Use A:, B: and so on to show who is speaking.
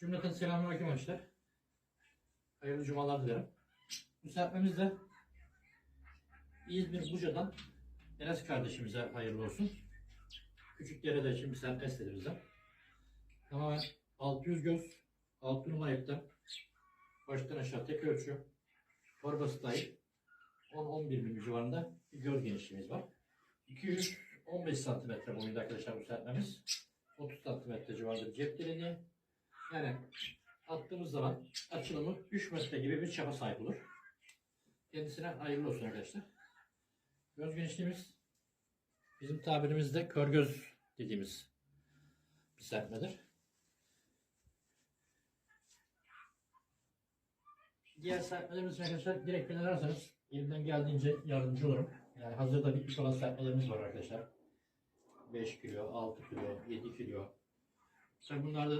A: Cümleten selamünaleyküm arkadaşlar. Hayırlı cumalar dilerim. Serpmemiz de İzmir Buca'dan Enes kardeşimize hayırlı olsun. Küçük derede için serpme istedi bizden. Tamamen 600 göz, 6 numara ipten baştan aşağı tek ölçü, torbası dahil 10-11 milim civarında bir göz genişliğimiz var. 215 santimetre boyunda arkadaşlar bu serpmemiz. 30 santimetre civarında bir cep deliği. Yani attığımız zaman açılımı 3 metre gibi bir çapa sahip olur. Kendisine hayırlı olsun arkadaşlar. Göz genişliğimiz bizim tabirimizde kör göz dediğimiz bir serpmedir. Diğer serpmelerimiz arkadaşlar direkt beni ararsanız elimden geldiğince yardımcı olurum. Yani hazırda bitmiş olan serpmelerimiz var arkadaşlar. 5 kilo, 6 kilo, 7 kilo. Tabii bunlarda